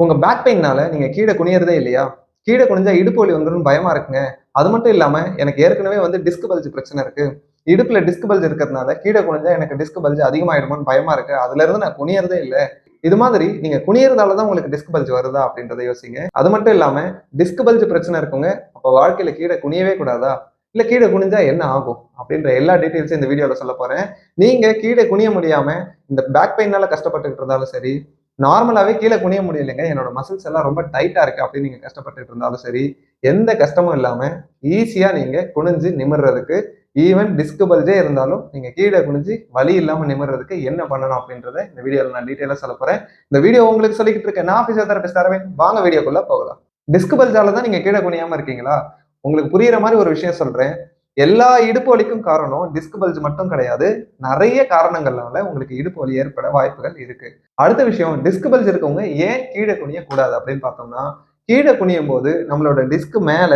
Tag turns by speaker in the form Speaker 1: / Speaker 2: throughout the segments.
Speaker 1: உங்க பேக் பெயின்னால நீங்க கீழே குனியறதே இல்லையா? கீழே குனிஞ்சா இடுப்பு வலி வந்துடும் பயமா இருக்குங்க. அது மட்டும் இல்லாம எனக்கு ஏற்கனவே வந்து டிஸ்க் பல்ஜ் பிரச்சனை இருக்கு. இடுப்புல டிஸ்க் பல்ஜ் இருக்கிறதுனால கீழே குனிஞ்சா எனக்கு டிஸ்க் பல்ஜ் அதிகமாயிடுமோன்னு பயமா இருக்கு. அதுல இருந்து நான் குனியறதே இல்லை. இது மாதிரி நீங்க குனியறதால தான் உங்களுக்கு டிஸ்க் பல்ஜ் வருதா அப்படின்றத யோசிங்க. அது மட்டும் இல்லாம டிஸ்க் பல்ஜ் பிரச்சனை இருக்குங்க. அப்ப வாழ்க்கையில கீழே குனியவே கூடாதா? இல்ல கீழே குனிஞ்சா என்ன ஆகும்? அப்படின்ற எல்லா டீட்டெயில்ஸும் இந்த வீடியோல சொல்ல போறேன். நீங்க கீழே குனிய முடியாம இந்த பேக் பெயினால கஷ்டப்பட்டுக்கிட்டு இருந்தாலும் சரி நார்மலாகவே கீழே குனிய முடியலைங்க. என்னோட மசில்ஸ் எல்லாம் ரொம்ப டைட்டாக இருக்குது அப்படின்னு நீங்கள் கஷ்டப்பட்டுட்டு இருந்தாலும் சரி எந்த கஷ்டமும் இல்லாமல் ஈஸியாக நீங்கள் குனிஞ்சு நிமிர்றதுக்கு ஈவன் டிஸ்க் பல்ஜே இருந்தாலும் நீங்கள் கீழே குனிஞ்சு வலி இல்லாமல் நிமிர்றதுக்கு என்ன பண்ணணும் அப்படின்றத இந்த வீடியோவில் நான் டீட்டெயிலாக சொல்ல போகிறேன் இந்த வீடியோ உங்களுக்கு சொல்லிக்கிட்டு இருக்கேன். நான் பிசியோதெரபிஸ்ட் தரவேன் வாங்க வீடியோக்குள்ளே போகலாம். டிஸ்க் பல்ஜால தான் நீங்கள் கீழே குனியாமல் இருக்கீங்களா? உங்களுக்கு புரியுற மாதிரி ஒரு விஷயம் சொல்கிறேன் எல்லா இடுப்பு வலிக்கும் காரணம் டிஸ்க் பல்ஜ் மட்டும் கிடையாது. நிறைய காரணங்கள்னால உங்களுக்கு இடுப்பு வலி ஏற்பட வாய்ப்புகள் இருக்கு. அடுத்த விஷயம் டிஸ்க் பல்ஜ் இருக்கவங்க ஏன் கீழே குனிய கூடாது அப்படின்னு பார்த்தோம்னா கீழே குனியும் போது நம்மளோட டிஸ்க் மேல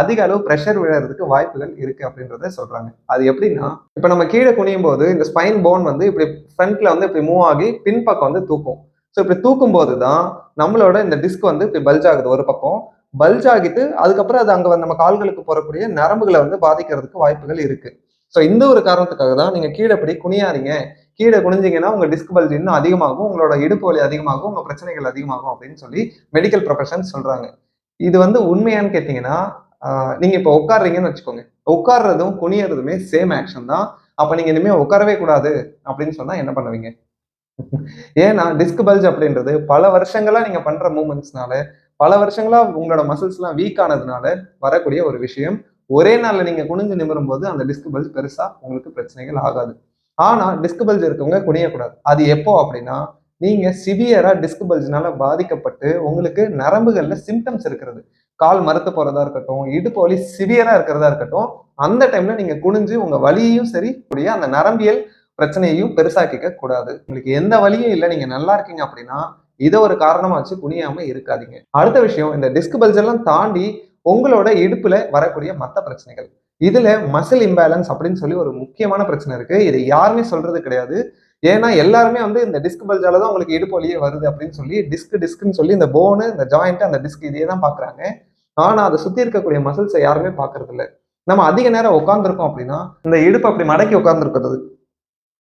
Speaker 1: அதிக அளவு ப்ரெஷர் விழுறதுக்கு வாய்ப்புகள் இருக்கு அப்படின்றத சொல்றாங்க. அது எப்படின்னா இப்ப நம்ம கீழே குனியும் போது இந்த ஸ்பைன் போன் வந்து இப்படி ஃப்ரண்ட்ல வந்து இப்படி மூவ் ஆகி பின்பக்கம் வந்து தூக்கும். ஸோ இப்படி தூக்கும் போது தான் நம்மளோட இந்த டிஸ்க் வந்து இப்படி பல்ஜ் ஆகுது ஒரு பக்கம். பல்ஜ் ஆகிட்டு அதுக்கப்புறம் அது அங்க வந்து நம்ம கால்களுக்கு போறக்கூடிய நரம்புகளை வந்து பாதிக்கிறதுக்கு வாய்ப்புகள் இருக்கு. ஸோ இந்த ஒரு காரணத்துக்காக தான் நீங்க கீழே படி குனியாறீங்க கீழே குனிஞ்சிங்கன்னா உங்க டிஸ்க் பல்ஜ் இன்னும் அதிகமாகும் உங்களோட இடுப்பு வலி அதிகமாகும் உங்க பிரச்சனைகள் அதிகமாகும் அப்படின்னு சொல்லி மெடிக்கல் ப்ரொஃபஷன் சொல்றாங்க. இது வந்து உண்மையான்னு கேட்டீங்கன்னா நீங்கள் நீங்க இப்போ உட்காடுறீங்கன்னு வச்சுக்கோங்க. உட்கார்றதும் குனியறதுமே சேம் ஆக்ஷன் தான். அப்ப நீங்க இனிமே உட்காரவே கூடாது அப்படின்னு சொன்னா என்ன பண்ணுவீங்க? ஏன்னா டிஸ்க் பல்ஜ் அப்படின்றது பல வருஷங்களா நீங்க பண்ற மூமெண்ட்ஸ்னால பல வருஷங்களா உங்களோட மசில்ஸ் எல்லாம் வீக் ஆனதுனால வரக்கூடிய ஒரு விஷயம் ஒரே நாள்ல நீங்க குனிஞ்சு நிமிரும் போது அந்த டிஸ்க் பல்ஜ் பெருசா உங்களுக்கு பிரச்சனைகள் ஆகாது. ஆனா டிஸ்க் பல்ஜ் இருக்கவங்க குனியக்கூடாது. அது எப்போ அப்படின்னா நீங்க சிவியரா டிஸ்க் பல்ஜ்னால பாதிக்கப்பட்டு உங்களுக்கு நரம்புகள்ல சிம்டம்ஸ் இருக்கிறது. கால் மறுத்து போறதா இருக்கட்டும் இடுப்பு வலி சிவியரா இருக்கிறதா இருக்கட்டும் அந்த டைம்ல நீங்க குனிஞ்சு உங்க வலியையும் சரி கூடிய அந்த நரம்பியல் பிரச்சனையையும் பெருசாக்கிக்க கூடாது. உங்களுக்கு எந்த வழியும் இல்லை நீங்க நல்லா இருக்கீங்க அப்படின்னா இதை ஒரு காரணமா வச்சு குனியாம இருக்காதீங்க. அடுத்த விஷயம் இந்த டிஸ்க் பல்ஜெல்லாம் தாண்டி உங்களோட இடுப்புல வரக்கூடிய மற்ற பிரச்சனைகள். இதுல மசில் இம்பேலன்ஸ் அப்படின்னு சொல்லி ஒரு முக்கியமான பிரச்சனை இருக்கு. இதை யாருமே சொல்றது கிடையாது. ஏன்னா எல்லாருமே வந்து இந்த டிஸ்க் பல்ஜால தான் உங்களுக்கு இடுப்பு வழியே வருது அப்படின்னு சொல்லி டிஸ்க் டிஸ்க்னு சொல்லி இந்த போனு இந்த ஜாயிண்ட் அந்த டிஸ்க் இதையே தான் பாக்குறாங்க. ஆனா அதை சுத்தி இருக்கக்கூடிய மசில்ஸை யாருமே பாக்குறது இல்லை. நம்ம அதிக நேரம் உட்காந்துருக்கோம் அப்படின்னா இந்த இடுப்பு அப்படி மடக்கி உட்காந்துருக்கிறது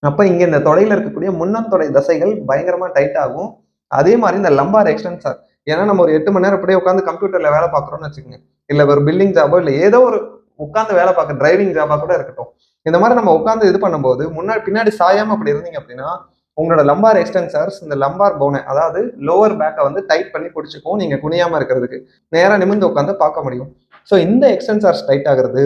Speaker 1: அப்ப இங்க இந்த தொடையில இருக்கக்கூடிய முன்னந்தொடை தசைகள் பயங்கரமா டைட் ஆகும். அதே மாதிரி இந்த லம்பார் எக்ஸ்டென்சர் ஏன்னா நம்ம ஒரு எட்டு மணி நேரம் அப்படியே உட்காந்து கம்ப்யூட்டர்ல வேலை பார்க்குறோம்னு வச்சுக்கோங்க. இல்லை ஒரு பில்டிங் ஜாபோ இல்லை ஏதோ ஒரு உட்காந்து வேலை பார்க்க டிரைவிங் ஜாபா கூட இருக்கட்டும். இந்த மாதிரி நம்ம உட்காந்து இது பண்ணும்போது முன்னாடி பின்னாடி சாயாம அப்படி இருந்தீங்க அப்படின்னா உங்களோட லம்பார் எக்ஸ்டென்சர்ஸ் இந்த லம்பார் போனை அதாவது லோவர் பேக்கை வந்து டைட் பண்ணி பிடிச்சிக்கும் நீங்கள் குனியாமல் இருக்கிறதுக்கு. நேராக நிமிர்ந்து உட்காந்து பார்க்க முடியும். ஸோ இந்த எக்ஸ்டென்சர்ஸ் டைட் ஆகுறது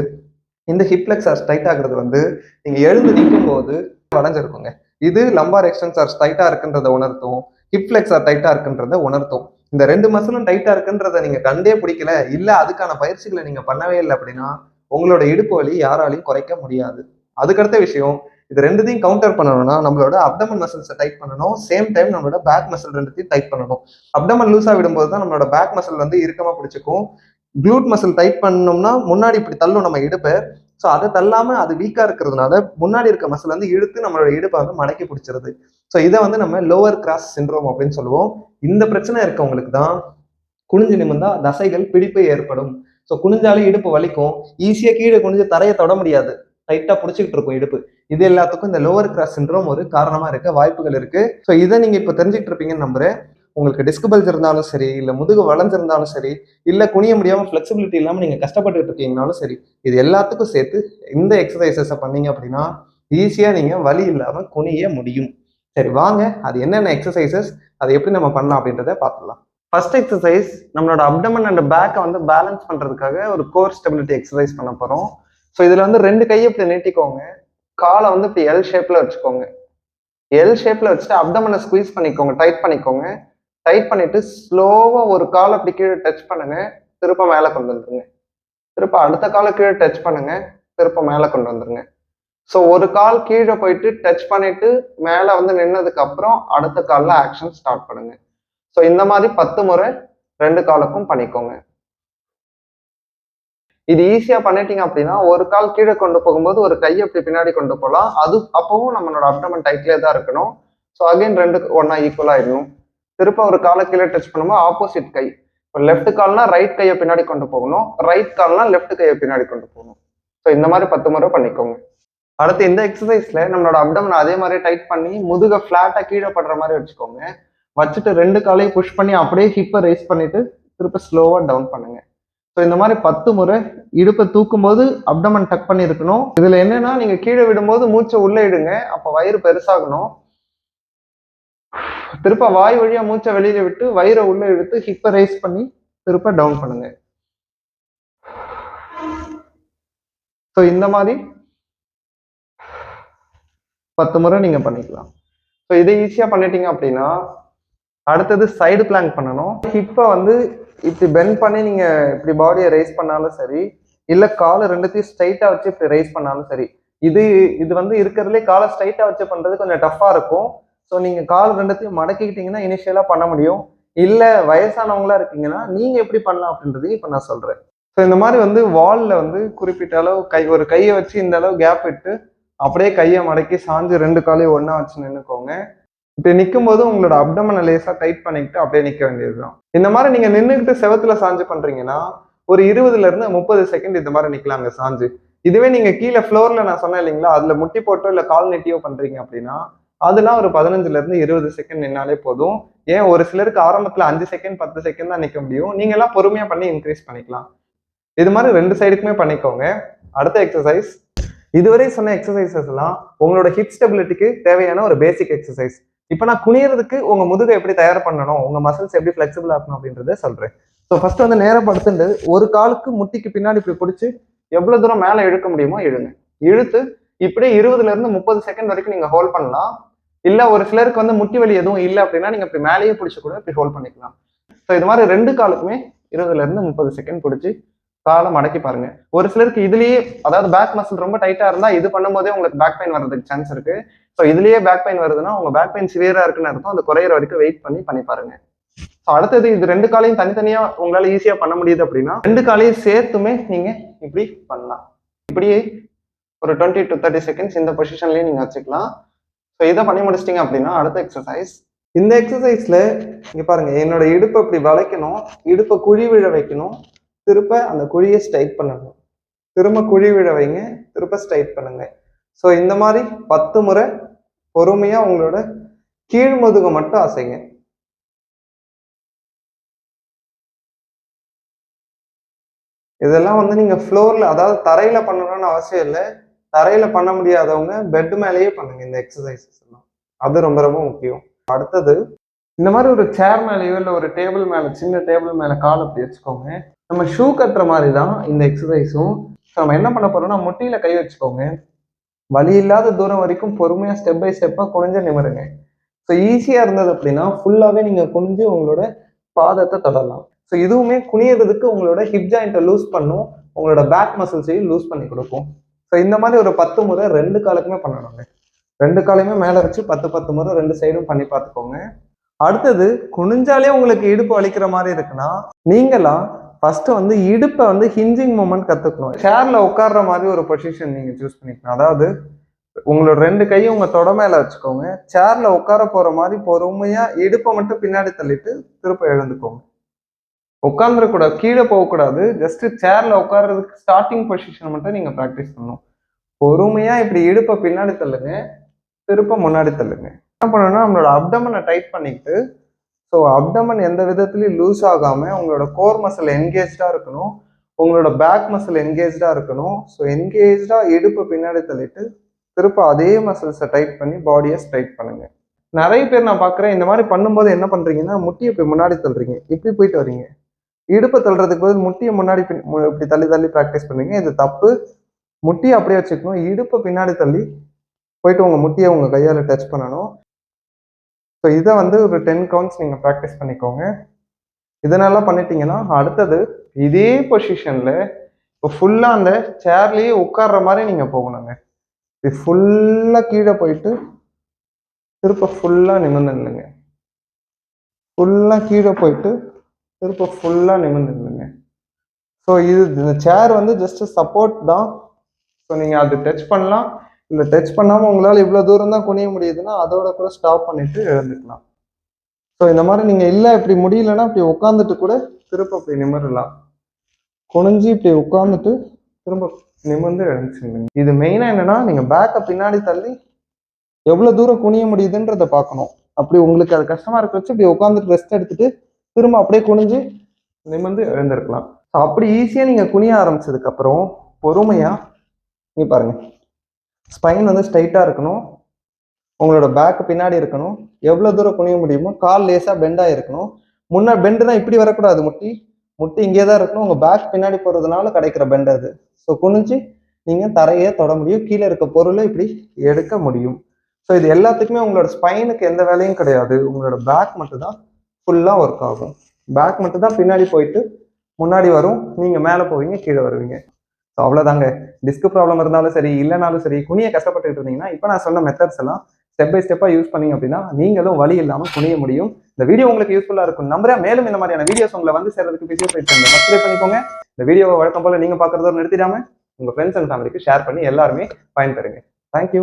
Speaker 1: இந்த ஹிப்ளெக்ஸார்ஸ் டைட் ஆகுறது வந்து நீங்க எழுந்து நிற்கும் போது வளைஞ்சிருக்குங்க. இது லம்பார் எக்ஸ்டென்சார்ஸ் டைட்டா இருக்குன்றத உணர்த்தும் ஹிப்ளெக்ஸார் டைட்டா இருக்குன்றத உணர்த்தும். இந்த ரெண்டு மசிலும் டைட்டா இருக்குன்றத நீங்க கண்டே பிடிக்கல இல்ல அதுக்கான பயிற்சிகளை நீங்க பண்ணவே இல்லை அப்படின்னா உங்களோட இடுப்பு வலி யாராலையும் குறைக்க முடியாது. அதுக்கடுத்த விஷயம் இது ரெண்டுத்தையும் கவுண்டர் பண்ணணும்னா நம்மளோட அப்டமன் மசில்ஸை டைட் பண்ணணும். சேம் டைம் நம்மளோட பேக் மசில் ரெண்டுத்தையும் டைட் பண்ணணும். அப்டமன் லூஸா விடும்போது தான் நம்மளோட பேக் மசில் வந்து இறுக்கமா பிடிச்சிக்கும். க்ளூட் மசில் டைட் பண்ணோம்னா முன்னாடி இப்படி தள்ளும் நம்ம இடுப்பை ஸோ அதை தள்ளாம அது வீக்கா இருக்கிறதுனால முன்னாடி இருக்க மசில் வந்து இழுத்து நம்மளோட இடுப்பை வந்து மடக்கி பிடிச்சிருது. ஸோ இதை வந்து நம்ம லோவர் கிராஸ் சின்ரோம் அப்படின்னு சொல்லுவோம். இந்த பிரச்சனை இருக்கவங்களுக்கு தான் குனிஞ்சு நிமிந்தா தசைகள் பிடிப்பு ஏற்படும். ஸோ குனிஞ்சாலே இடுப்பு வலிக்கும். ஈஸியாக கீழே குனிஞ்சு தரையை தொட முடியாது. டைட்டா பிடிச்சிக்கிட்டு இருக்கும் இடுப்பு. இது எல்லாத்துக்கும் இந்த லோவர் கிராஸ் சின்ரோம் ஒரு காரணமா இருக்க வாய்ப்புகள் இருக்கு. ஸோ இதை நீங்க இப்போ தெரிஞ்சுக்கிட்டு இருப்பீங்கன்னு நம்புறேன். உங்களுக்கு டிஸ்க் பல்ஜ் இருந்தாலும் சரி இல்லை முதுகு வளைஞ்சிருந்தாலும் சரி இல்லை குனிய முடியாமல் ஃப்ளெக்சிபிலிட்டி இல்லாமல் நீங்கள் கஷ்டப்பட்டுட்டு இருக்கீங்கனாலும் சரி இது எல்லாத்துக்கும் சேர்த்து இந்த எக்ஸசைசஸை பண்ணீங்க அப்படின்னா ஈஸியாக நீங்கள் வலி இல்லாமல் குனிய முடியும். சரி வாங்க. அது என்னென்ன எக்ஸசைசஸ் அதை எப்படி நம்ம பண்ணலாம் அப்படின்றத பார்த்துடலாம். ஃபர்ஸ்ட் எக்ஸசைஸ் நம்மளோட அப்டமன் அண்ட் பேக்கை வந்து பேலன்ஸ் பண்ணுறதுக்காக ஒரு கோர் ஸ்டெபிலிட்டி எக்ஸசைஸ் பண்ண போகிறோம் ஸோ இதில் வந்து ரெண்டு கையை இப்படி நீட்டிக்கோங்க. காலை வந்து இப்படி எல் ஷேப்பில் வச்சுக்கோங்க. எல் ஷேப்பில் வச்சுட்டு அப்டமனை ஸ்குவீஸ் பண்ணிக்கோங்க டைட் பண்ணிக்கோங்க. டைட் பண்ணிட்டு ஸ்லோவா ஒரு கால் அப்படி கீழே டச் பண்ணுங்க திருப்ப மேலே கொண்டு வந்துருங்க. திருப்ப அடுத்த காலை கீழே டச் பண்ணுங்க திருப்ப மேலே கொண்டு வந்துருங்க. ஸோ ஒரு கால் கீழே போயிட்டு டச் பண்ணிட்டு மேலே வந்து நின்னதுக்கு அப்புறம் அடுத்த காலில் ஆக்ஷன் ஸ்டார்ட் பண்ணுங்க. ஸோ இந்த மாதிரி பத்து முறை ரெண்டு காலுக்கும் பண்ணிக்கோங்க. இது ஈஸியா பண்ணிட்டீங்க அப்படின்னா ஒரு கால் கீழே கொண்டு போகும்போது ஒரு கையை அப்படி பின்னாடி கொண்டு போகலாம். அது அப்பவும் நம்மளோட அப்டமன் டைட்லேயே தான் இருக்கணும். ஸோ அகைன் ரெண்டு ஒன்னா ஈக்குவல் ஆயிடணும்.
Speaker 2: திருப்ப ஒரு காலை கீழே டச் பண்ணும்போது ஆப்போசிட் கை. இப்போ லெஃப்ட் கால்னா ரைட் கையை பின்னாடி கொண்டு போகணும். ரைட் கால்னா லெஃப்ட் கையை பின்னாடி கொண்டு போகணும். ஸோ இந்த மாதிரி பத்து முறை பண்ணிக்கோங்க. அடுத்து இந்த எக்ஸசைஸ்ல நம்மளோட அப்டமன் அதே மாதிரி டைட் பண்ணி முதுக ஃபிளாட்டா கீழே படுற மாதிரி வச்சுக்கோங்க. வச்சுட்டு ரெண்டு காலையும் புஷ் பண்ணி அப்படியே ஹிப்பை ரைஸ் பண்ணிட்டு திருப்ப ஸ்லோவா டவுன் பண்ணுங்க. ஸோ இந்த மாதிரி பத்து முறை இடுப்பை தூக்கும் போது அப்டமன் டக் பண்ணி இருக்கணும் இதுல என்னன்னா நீங்க கீழே விடும்போது மூச்சை உள்ளே இடுங்க. அப்போ வயிறு பெருசாகணும். திருப்ப வாய் வழியா மூச்சை வெளியில விட்டு வயிறை உள்ள எடுத்து ஹிப்பை ரைஸ் பண்ணி திருப்ப டவுன் பண்ணுங்க. ஸோ இந்த மாதிரி பத்து முறை நீங்க பண்ணிக்கலாம். ஸோ இதை ஈஸியா பண்ணிட்டீங்க அப்படின்னா அடுத்தது சைடு பிளாங்க் பண்ணணும். ஹிப்பை வந்து இப்படி பெண்ட் பண்ணி நீங்க இப்படி பாடியை ரைஸ் பண்ணாலும் சரி இல்ல காலை ரெண்டுத்தையும் ஸ்ட்ரைட்டா வச்சு இப்படி ரைஸ் பண்ணாலும் சரி இது இது வந்து இருக்கிறதுலே காலை ஸ்ட்ரைட்டா வச்சு பண்றது கொஞ்சம் டஃப்பா இருக்கும். ஸோ நீங்கள் கால் ரெண்டுத்தையும் மடக்கிக்கிட்டீங்கன்னா இனிஷியலாக பண்ண முடியும். இல்லை வயசானவங்களா இருக்கீங்கன்னா நீங்கள் எப்படி பண்ணலாம் அப்படின்றதையும் இப்போ நான் சொல்கிறேன் ஸோ இந்த மாதிரி வந்து வாலில் வந்து குறிப்பிட்ட அளவு கை ஒரு கையை வச்சு இந்த அளவு கேப் விட்டு அப்படியே கையை மடக்கி சாஞ்சு ரெண்டு காலையும் ஒன்றா வச்சு நின்றுக்கோங்க இப்படி நிற்கும் போது உங்களோட அப்டமனை லேசாக டைட் பண்ணிக்கிட்டு அப்படியே நிக்க வேண்டியதுதான். இந்த மாதிரி நீங்கள் நின்றுக்கிட்டு செவத்துல சாஞ்சு பண்ணுறீங்கன்னா ஒரு இருபதுலேருந்து முப்பது செகண்ட் இந்த மாதிரி நிற்கலாங்க சாஞ்சு. இதுவே நீங்கள் கீழே ஃப்ளோரில் நான் சொன்னேன் இல்லைங்களா அதில் முட்டி போட்டோ இல்லை கால் நெட்டியோ பண்ணுறீங்க அப்படின்னா அதெல்லாம் ஒரு பதினஞ்சுல இருந்து இருபது செகண்ட் நின்னாலே போதும். ஏன் ஒரு சிலருக்கு ஆரம்பத்துல அஞ்சு செகண்ட் பத்து செகண்ட் தான் நிக்க முடியும். நீங்க எல்லாம் பொறுமையா பண்ணி இன்க்ரீஸ் பண்ணிக்கலாம். இது மாதிரி ரெண்டு சைடுக்குமே பண்ணிக்கோங்க. அடுத்த எக்ஸசைஸ் இதுவரை சொன்ன எக்ஸசைசஸ் எல்லாம் உங்களோட ஹிப் ஸ்டெபிலிட்டிக்கு தேவையான ஒரு பேசிக் எக்ஸசைஸ் இப்போ நான் குனியறதுக்கு உங்க முதுகை எப்படி தயார் பண்ணணும் உங்க மசில்ஸ் எப்படி ஃபிளெக்சிபிள் ஆகணும் அப்படின்றத சொல்றேன். ஸோ ஃபர்ஸ்ட் வந்து நேரம் படுத்துட்டு ஒரு காலுக்கு முட்டிக்கு பின்னாடி இப்படி பிடிச்சி எவ்வளவு தூரம் மேலே இழுக்க முடியுமோ இழுங்க. இழுத்து இப்படியே இருபதுல இருந்து முப்பது செகண்ட் வரைக்கும் நீங்க ஹோல்ட் பண்ணலாம். இல்ல ஒரு சிலருக்கு வந்து முட்டி வலி எதுவும் இல்லை அப்படின்னா நீங்க இப்படி மேலேயே பிடிச்சி கூட இப்படி ஹோல்ட் பண்ணிக்கலாம். ஸோ இது மாதிரி ரெண்டு காலுக்குமே இருபதுல இருந்து முப்பது செகண்ட் பிடிச்சி காலை மடக்கி பாருங்க. ஒரு சிலருக்கு இதுலயே அதாவது பேக் மசில் ரொம்ப டைட்டா இருந்தா இது பண்ணும்போதே உங்களுக்கு பேக் பெயின் வர்றதுக்கு சான்ஸ் இருக்கு. ஸோ இதுலயே பேக் பெயின் வருதுன்னா உங்க பேக் பெயின் சிவியரா இருக்குன்னு அர்த்தம். அது குறையிற வரைக்கும் வெயிட் பண்ணி பண்ணி பாருங்க. ஸோ அடுத்தது இது ரெண்டு காலையும் தனித்தனியா உங்களால ஈஸியா பண்ண முடியுது அப்படின்னா ரெண்டு காலையும் சேர்த்துமே நீங்க இப்படி பண்ணலாம். இப்படியே ஒரு டுவெண்ட்டி டு தேர்ட்டி செகண்ட்ஸ் இந்த பொசிஷன்லயே நீங்க வச்சுக்கலாம். ஸோ இதை பண்ணி முடிச்சிட்டீங்க அப்படின்னா அடுத்த எக்ஸசைஸ் இந்த எக்ஸசைஸ்ல இங்கே பாருங்க என்னோட இடுப்பை இப்படி வளைக்கணும் இடுப்பை குழி விழ வைக்கணும் திருப்ப அந்த குழியை ஸ்ட்ரைட் பண்ணணும் திரும்ப குழி விழ வைங்க திருப்ப ஸ்ட்ரைட் பண்ணுங்க. ஸோ இந்த மாதிரி பத்து முறை பொறுமையாக உங்களோட கீழ் முதுகை மட்டும் அசைங்க. இதெல்லாம் வந்து நீங்கள் ஃப்ளோரில் அதாவது தரையில் பண்ணணும்னு அவசியம் இல்லை. தரையில பண்ண முடியாதவங்க பெட் மேலேயே பண்ணுங்க இந்த எக்ஸசைசஸ் எல்லாம். அது ரொம்ப ரொம்ப முக்கியம். அடுத்தது இந்த மாதிரி ஒரு சேர் மேலேயோ இல்லை ஒரு டேபிள் மேலே சின்ன டேபிள் மேலே கால் அப்படி வச்சுக்கோங்க. நம்ம ஷூ கட்டுற மாதிரி தான் இந்த எக்ஸசைஸும் ஸோ நம்ம என்ன பண்ண போறோம்னா முட்டியில கை வச்சுக்கோங்க. வலி இல்லாத தூரம் வரைக்கும் பொறுமையாக ஸ்டெப் பை ஸ்டெப்பாக குனிஞ்சு நிமிருங்க. ஸோ ஈஸியாக இருந்தது அப்படின்னா ஃபுல்லாகவே நீங்கள் குனிஞ்சு உங்களோட பாதத்தை தொடரலாம். ஸோ இதுவுமே குனியறதுக்கு உங்களோட ஹிப் ஜாயிண்ட்டை லூஸ் பண்ணும். உங்களோட பேக் மசில்ஸையும் லூஸ் பண்ணி கொடுக்கும். ஸோ இந்த மாதிரி ஒரு பத்து முறை ரெண்டு காலுக்குமே பண்ணணுங்க. ரெண்டு காலையுமே மேலே வச்சு பத்து பத்து முறை ரெண்டு சைடும் பண்ணி பார்த்துக்கோங்க. அடுத்தது குனிஞ்சாலே உங்களுக்கு இடுப்பு வலிக்கிற மாதிரி இருக்குன்னா நீங்களாம் ஃபர்ஸ்ட் வந்து இடுப்பை வந்து ஹிஞ்சிங் மூமெண்ட் கற்றுக்கணும் சேர்ல உட்கார்ற மாதிரி ஒரு பொசிஷன் நீங்க சூஸ் பண்ணிக்கணும். அதாவது உங்களோட ரெண்டு கையும் உங்க தொட மேலே வச்சுக்கோங்க. சேர்ல உட்கார போற மாதிரி பொறுமையா இடுப்பை மட்டும் பின்னாடி தள்ளிட்டு திருப்ப எழுந்துக்கோங்க. உட்காந்துடக்கூடாது கீழே போகக்கூடாது ஜஸ்ட் சேர்ல உட்கார்றதுக்கு ஸ்டார்டிங் பொசிஷன் மட்டும் நீங்க ப்ராக்டிஸ் பண்ணணும். பொறுமையா இப்படி இடுப்பை பின்னாடி தள்ளுங்க திருப்ப முன்னாடி தள்ளுங்க. என்ன பண்ணணும்னா நம்மளோட அப்டமனை டைட் பண்ணிக்கிட்டு ஸோ அப்டமன் எந்த விதத்துலையும் லூஸ் ஆகாம உங்களோட கோர் மசில் என்கேஜ்டா இருக்கணும் உங்களோட பேக் மசில் என்கேஜ்டா இருக்கணும் ஸோ என்கேஜ்டா இடுப்பு பின்னாடி தள்ளிட்டு திருப்ப அதே மசில்ஸை டைட் பண்ணி பாடியை ஸ்ட்ரைட் பண்ணுங்க. நிறைய பேர் நான் பார்க்குறேன் இந்த மாதிரி பண்ணும்போது என்ன பண்ணுறீங்கன்னா முட்டியை இப்படி முன்னாடி தள்ளுறீங்க இப்படி போயிட்டு வரீங்க இடுப்பை தள்ளுறதுக்கு பதில் முட்டியை முன்னாடி பின் இப்படி தள்ளி தள்ளி ப்ராக்டிஸ் பண்ணுங்க. இது தப்பு. முட்டியை அப்படியே வச்சுக்கணும். இடுப்பை பின்னாடி தள்ளி போயிட்டு உங்கள் முட்டியை உங்கள் கையால் டச் பண்ணணும். ஸோ இதை வந்து ஒரு டென் கவுண்ட்ஸ் நீங்கள் ப்ராக்டிஸ் பண்ணிக்கோங்க. இதனால பண்ணிட்டீங்கன்னா அடுத்தது இதே பொசிஷனில் இப்போ ஃபுல்லாக அந்த சேர்லேயே உட்கார்ற மாதிரி நீங்கள் போகணுங்க. இது ஃபுல்லாக கீழே போயிட்டு திருப்ப ஃபுல்லாக நிமிர்ந்து நில்லுங்க. ஃபுல்லாக கீழே போயிட்டு திருப்ப ஃபுல்லாக நிமிர்ந்துருந்துங்க ஸோ இது இந்த சேர் வந்து ஜஸ்ட் சப்போர்ட் தான். ஸோ நீங்கள் அது டச் பண்ணலாம். இல்லை டச் பண்ணாமல் உங்களால் இவ்வளோ தூரம் தான் குனிய முடியுதுன்னா அதோட கூட ஸ்டாப் பண்ணிட்டு எழுந்துக்கலாம். ஸோ இந்த மாதிரி நீங்கள் இல்லை இப்படி முடியலன்னா இப்படி உட்காந்துட்டு கூட திருப்ப அப்படி நிமிரலாம். குனிஞ்சு இப்படி உட்காந்துட்டு திரும்ப நிமிர்ந்து எழுந்துச்சுங்க இது மெயினாக என்னென்னா நீங்கள் பேக்கை பின்னாடி தள்ளி எவ்வளோ தூரம் குனிய முடியுதுன்றத பார்க்கணும். அப்படி உங்களுக்கு அது கஷ்டமாக இருக்க வச்சு இப்படி உட்காந்துட்டு ரெஸ்ட் எடுத்துகிட்டு திரும்ப அப்படியே குனிஞ்சு நிமிர்ந்து எழுந்திருக்கலாம். ஸோ அப்படி ஈஸியாக நீங்கள் குனிய ஆரம்பிச்சதுக்கப்புறம் பொறுமையாக நீ பாருங்கள் ஸ்பைன் வந்து ஸ்ட்ரைட்டாக இருக்கணும். உங்களோட பேக் பின்னாடி இருக்கணும். எவ்வளோ தூரம் குனிய முடியுமோ கால் லேசாக பெண்டாக இருக்கணும். முன்ன பெண்டுனா இப்படி வரக்கூடாது முட்டி. முட்டி இங்கே தான் இருக்கணும். உங்கள் பேக் பின்னாடி போகிறதுனால கிடைக்கிற பெண்ட் அது. ஸோ குனிஞ்சு நீங்கள் தரையே தொட முடியும். கீழே இருக்க பொருளை இப்படி எடுக்க முடியும். ஸோ இது எல்லாத்துக்குமே உங்களோட ஸ்பைனுக்கு எந்த வேலையும் கிடையாது. உங்களோட பேக் மட்டும்தான் ஃபுல்லாக ஒர்க் ஆகும். பேக் மட்டும் தான் பின்னாடி போயிட்டு முன்னாடி வரும். நீங்கள் மேலே போவீங்க கீழே வருவீங்க. ஸோ அவ்வளோதாங்க டிஸ்க் ப்ராப்ளம் இருந்தாலும் சரி இல்லைனாலும் சரி குனிய கஷ்டப்பட்டுட்டு இருந்தீங்கன்னா இப்போ நான் சொன்ன மெத்தட்ஸ் எல்லாம் ஸ்டெப் பை ஸ்டெப்பாக யூஸ் பண்ணீங்க அப்படின்னா நீங்களும் வழி இல்லாமல் குனிய முடியும். இந்த வீடியோ உங்களுக்கு யூஸ்ஃபுல்லாக இருக்கும். நம்புறேன். மேலும் இந்த மாதிரியான வீடியோஸ் உங்களை வந்து சேர்றதுக்கு பிசியோ போயிட்டு சப்ஸ்கிரைப் பண்ணிக்கோங்க. இந்த வீடியோவை வழக்கம் போல் நீங்கள் பார்க்கறதோட நிறுத்திடாம உங்கள் ஃப்ரெண்ட்ஸ் அண்ட் ஃபேமிலிக்கு ஷேர் பண்ணி எல்லாருமே பயன்பெறுங்க. தேங்க்யூ